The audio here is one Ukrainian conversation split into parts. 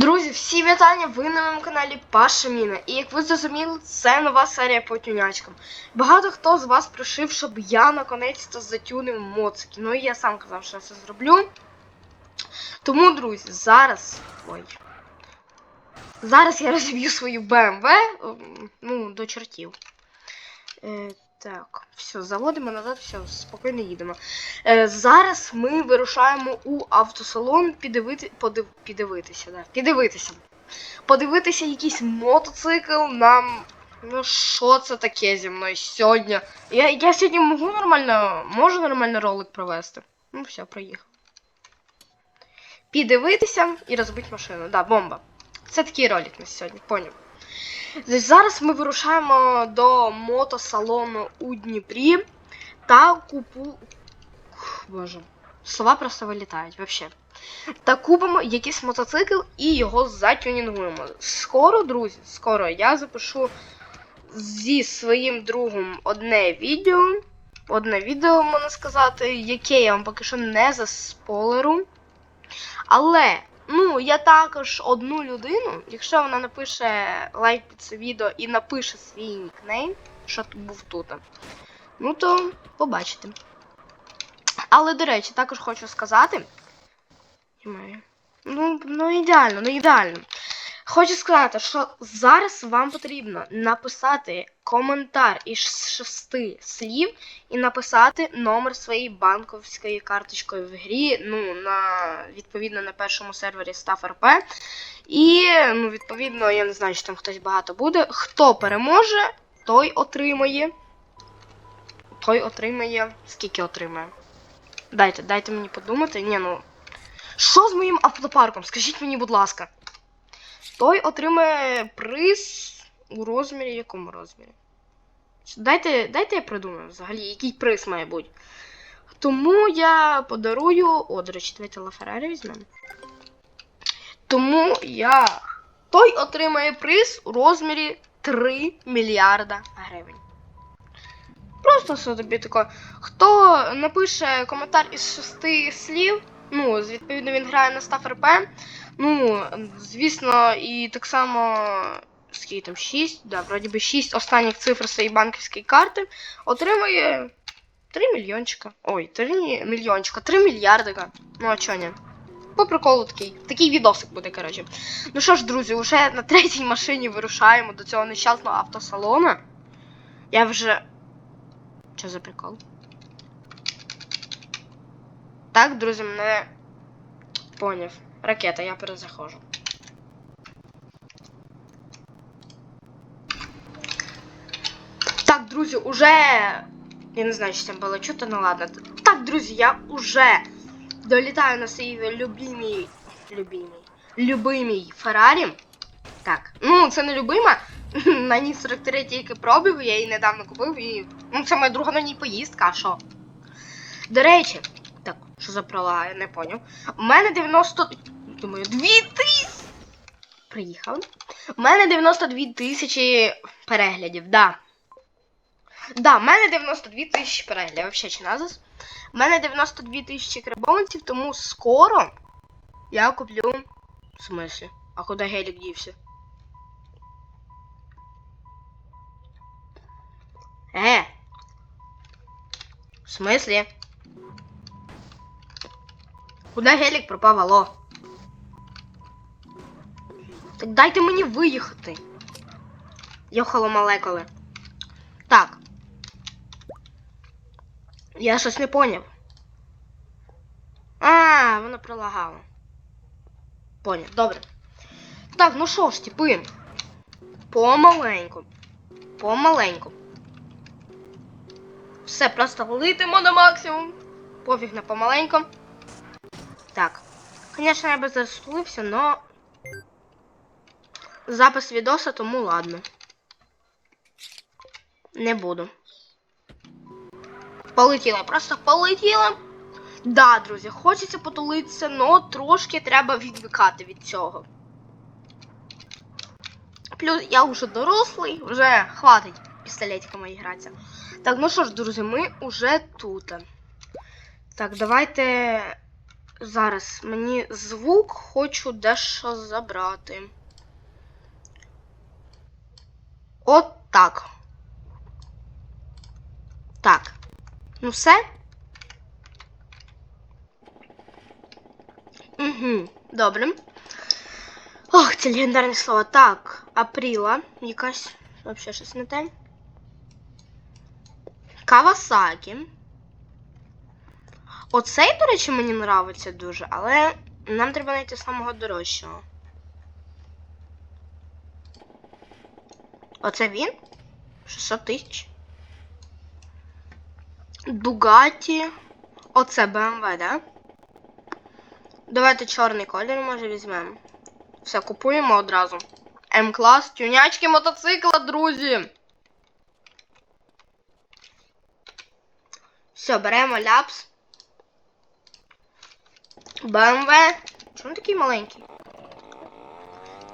Друзі, всі вітання! Ви на моєму каналі Паша Міна. І як ви зрозуміли, це нова серія по тюнячкам. Багато хто з вас просив, щоб я наконець-то затюнив моцики. Ну і я сам казав, що я це зроблю. Тому, друзі, зараз. Ой. Зараз я розіб'ю свою BMW. ем, Ну, до чортів. Так, все, заводимо назад, все, спокійно їдемо. Е, зараз ми вирушаємо у автосалон підивити, подив, піддивитися, да, піддивитися. Подивитися якийсь мотоцикл нам. Ну, що це таке зі мною сьогодні? Я, я сьогодні можу нормально, можу нормально ролик провести. Ну, все, проїхав. Піддивитися і розбити машину. Да, бомба. Це такий ролик на сьогодні, поняв. Зараз ми вирушаємо до мотосалону у Дніпрі та купу. Боже, слова просто вилітають вообще. Та купимо якийсь мотоцикл і його затюнінгуємо. Скоро, друзі, скоро я запишу зі своїм другом одне відео. Одне відео, можна сказати, яке я вам поки що не заспойлеру. Але, ну, я також одну людину, якщо вона напише лайк під це відео і напише свій нікнейм, що тут був тут, ну то побачите. Але, до речі, також хочу сказати. Ну, ну ідеально, ну ідеально. Хочу сказати, що зараз вам потрібно написати коментар із шести слів і написати номер своєї банковської карточкою в грі, ну, на, відповідно, на першому сервері Staff. І, ну, відповідно, я не знаю, чи там хтось багато буде. Хто переможе, той отримає. Той отримає. Скільки отримає? Дайте, дайте мені подумати. Ні, ну. Що з моїм автопарком? Скажіть мені, будь ласка. Той отримає приз у розмірі. Якому розмірі? Дайте, дайте я придумаю взагалі, який приз має бути. Тому я подарую. О, до речі, давайте Лаферрарі візьмемо. Тому я. Той отримає приз у розмірі 3 мільярда гривень. Просто собі тако. Хто напише коментар із шести слів, ну, відповідно, він грає на став РП. Ну, звісно, і так само. Скільки там 6, да, вроді би 6 останніх цифр своєї банківської карти отримує 3 мільйончика. Ой, 3 мільйончика, 3 мільярдика. Ну а чо ні? По приколу такий. Такий відосик буде, коротше. Ну що ж, друзі, вже на третій машині вирушаємо до цього нещасного автосалону. Я вже. Що за прикол? Так, друзі, мене. Поняв. Ракета, я перезаходжу. Так, друзі, уже. Я не знаю, чи це було чути, ну ладно. Так, друзі, я уже долітаю на свій любимий. Любимий. Любимий Феррарі. Так, ну це не любима. На ній 43 тільки пробіг, я її недавно купив і. Ну, це моя друга на ній поїздка, а що? До речі, що за права, я не поняв. У мене 90. Думаю, 2 тисячі. Приїхав. У мене 92 тисячі переглядів, да. Да, у мене 92 тисячі переглядів. Вообще чи назас? У мене 92 тисячі крабонців, тому скоро я куплю. В смислі? А куди гелік дівся? Е. В смислі? Куди гелік пропав, алло? Так дайте мені виїхати. Йохало молекули. Так. Я щось не поняв. А, воно пролагало. Поняв, добре. Так, ну що ж, типи. Помаленьку. Помаленьку. Все, просто летимо на максимум. Пофіг на помаленьку. Так. Звісно, я би застулився, но. Запис відоса, тому ладно. Не буду. Полетіла, просто полетіла. Да, друзі, хочеться потулитися, но трошки треба відвикати від цього. Плюс я вже дорослий, вже хватить пістолетиками гратися. Так, ну що ж, друзі, ми вже тут. Так, давайте Зараз мені звук хочу дещо забрати. От так. Так. Ну все. Угу, добре. Ох, ці легендарні слова. Так, Апріла. Якась. Вообще щось не те. Кавасакі. Оцей, до речі, мені нравиться дуже, але нам треба знайти самого дорожчого. Оце він? 600 тисяч. Дугаті. Оце BMW, да? Давайте чорний колір, може, візьмемо. Все, купуємо одразу. М-клас, тюнячки мотоцикла, друзі. Все, беремо ляпс. БМВ. Чому такий маленький?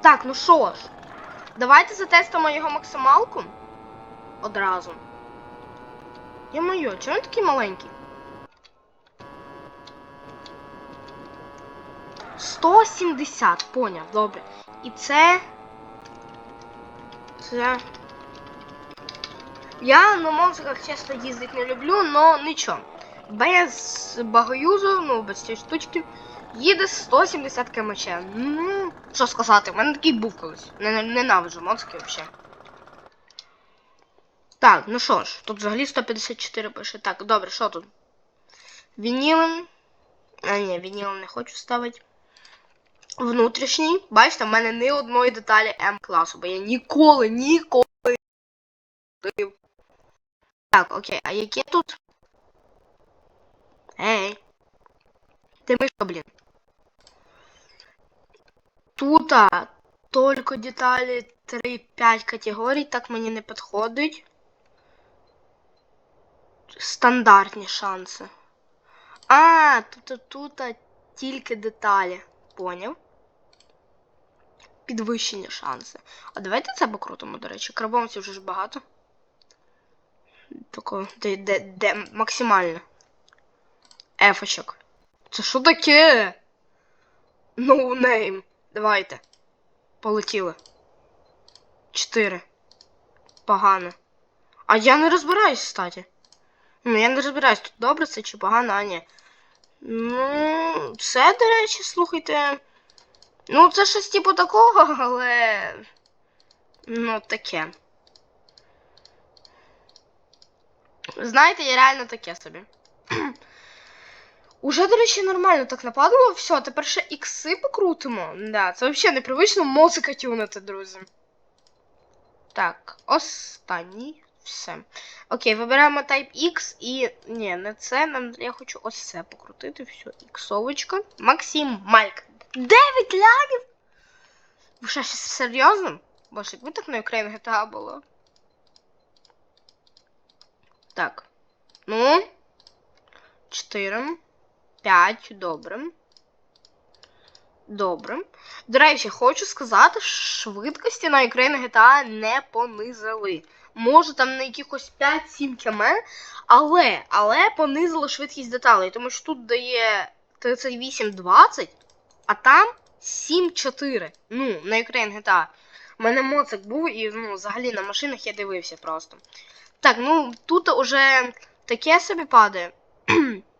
Так, ну що ж. Давайте затестимо його максималку. Одразу. Йо-моє, чому він такий маленький? 170, поняв, добре. І це. Це. Я на мотоциклах чесно їздити не люблю, но нічого. Без багоюзу, ну, без цієї штучки, їде 170 кмч. Ну, що сказати, в мене такий був колись. Не- Ненавиджу моцики взагалі. Так, ну що ж, тут взагалі 154 пише. Так, добре, що тут? Вінілем. А, ні, вінілем не хочу ставити. Внутрішній. Бачите, в мене ні одної деталі М-класу, бо я ніколи, ніколи. не. Так, окей, а які тут? Ей. Ти мишка, блін. Тут а, тільки деталі 3-5 категорій, так мені не підходить. Стандартні шанси. А, тут, тут а, тільки деталі. Поняв? Підвищені шанси. А давайте це покрутимо, до речі. Карбонців вже ж багато. Такого, де, де, де максимально. Ефочок. Це що таке? No name. Давайте. Полетіли. Чотири. Погано. А я не розбираюсь, кстати. Ну, я не розбираюсь, тут добре це чи погано, а ні. Ну, це, до речі, слухайте. Ну, це щось типу такого, але. Ну, таке. Знаєте, я реально таке собі. Уже, до речі, нормально так нападало. Все, тепер ще ікси покрутимо. Да, це взагалі непривично мозика тюнити, друзі. Так, останній. Все. Окей, вибираємо Type X і. Ні, не це. Нам я хочу ось це покрутити. Все, іксовочка. Максим Майк. 9 лямів! Ви що, щось серйозно? Боже, якби так на Україні GTA було. Так. Ну. 4. 5. Добре. Добре. До речі, хочу сказати, швидкості на Україні GTA не понизили. Може там на якихось 5-7 км, але, але понизило швидкість деталей, тому що тут дає 38-20, а там 7-4. Ну, на Ukraine GTA. У мене моцик був і ну, взагалі на машинах я дивився просто. Так, ну тут уже таке собі падає.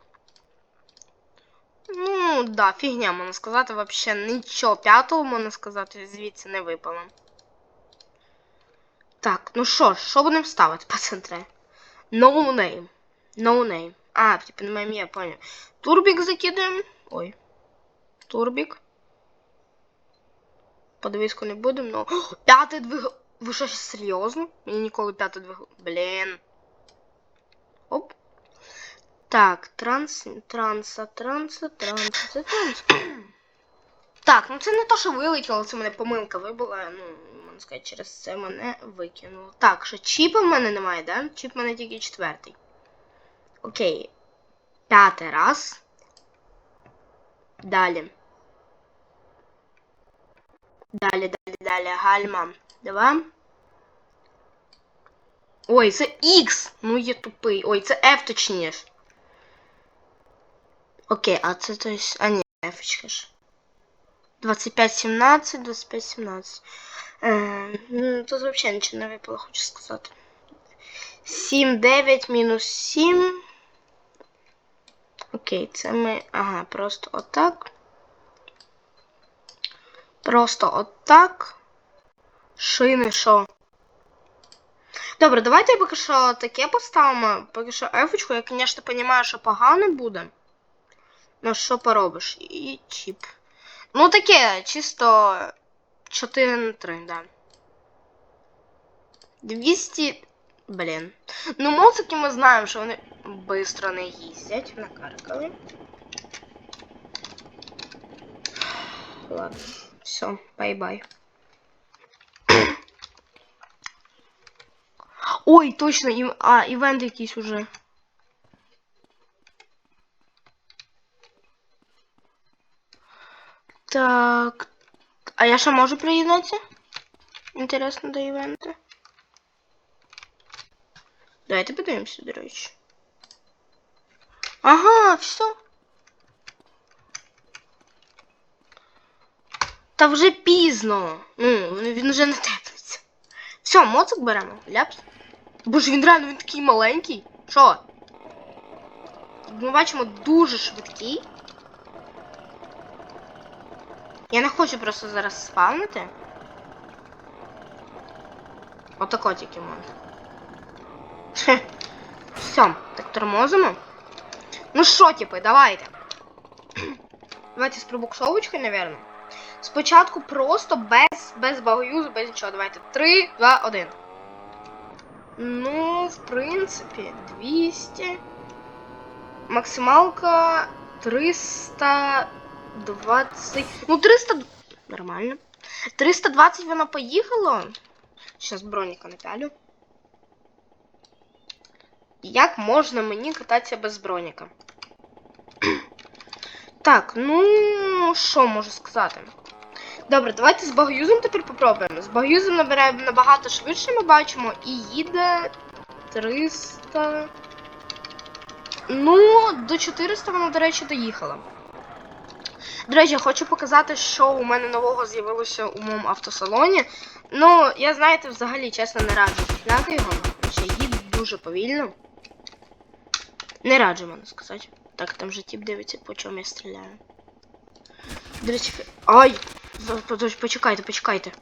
ну, да, фігня, можна сказати, вообще нічого п'ятого, можна сказати, звідси не випало. Так, ну що що будемо ставити, пацанtre? No name. No name. А, типу немає ім'я, понял. Турбік закидаємо. Ой. Турбік. Подивиску не будемо, но. О, п'ятий двигун. Ви що, серйозно? Мені ніколи п'ятий двигун. Блін. Оп. Так, транс, транса, транса, транса, це транс. Так, ну це не то, що вилетіло, це мене помилка вибула. Ну, можна сказати, через це мене викинуло. Так, що чіпа в мене немає, да? Чіп в мене тільки четвертий. Окей. П'ятий раз. Далі. Далі, далі, далі. Гальма. Два. Ой, це X! Ну є тупий. Ой, це F точніше. Окей, а це то есть. А ні, ефочка ж. 25-17, 25-17. Е, ну, тут взагалі нічого не випало, хочу сказати. 7, 9 мінус 7. Окей, це ми. Ага, просто отак. Просто отак. Шини, що? Добре, давайте поки що таке поставимо. Поки що ефочку, я, звісно, розумію, що погано буде. Ну, що поробиш? І чіп. Ну, таке, чисто 4 на 3, да. 200. Блін. Ну, моцики ми знаємо, що вони швидко не їздять. Накаркали. Ладно. Все, бай-бай. Ой, точно, а, івент якийсь уже. Так. А я ще можу приєднатися? Інтересно до івенту. Давайте подивимося, до речі. Ага, все. Та вже пізно. Ну, він вже не теплиться. Все, моцик беремо. Ляпс. Боже, він реально він такий маленький. Що? Ми бачимо дуже швидкий. Я не хочу просто зараз спавнити. Отако тільки можна. Все, так тормозимо. Ну що, типи, давайте. Давайте з пробуксовочкою, наверное. Спочатку просто без, без багаюзу, без нічого. Давайте. 3, 2, 1. Ну, в принципі, 200. Максималка 320. Ну, 300. Нормально. 320 воно поїхало. Зараз броніка напялю. Як можна мені кататися без броніка? Так, ну що можу сказати? Добре, давайте з багаюзом тепер попробуємо. З багаюзом набираємо набагато швидше, ми бачимо, і їде 300. Ну, до 400 вона, до речі, доїхала. До речі, хочу показати, що у мене нового з'явилося у моєму автосалоні. Ну, я, знаєте, взагалі, чесно, не раджу купляти його. Ще їде дуже повільно. Не раджу, можна сказати. Так, там же тип дивиться, по чому я стріляю. До речі, Ай! Почекайте, почекайте.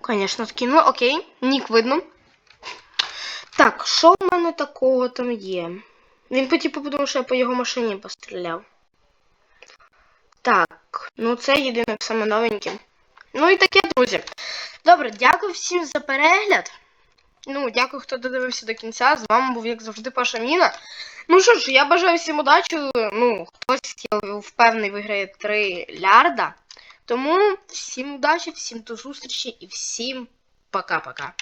Конечно, скинула, окей. Нік видно. Так, що в мене такого там є? Він по типу подумав, що я по його машині постріляв. Так, ну це єдине саме новеньке. Ну і таке, друзі. Добре, дякую всім за перегляд. Ну, дякую, хто додивився до кінця. З вами був, як завжди, Паша Міна. Ну що ж, я бажаю всім удачі. Ну, хтось я впевнений виграє 3 лярда. Тому всім удачі, всім до зустрічі і всім пока-пока.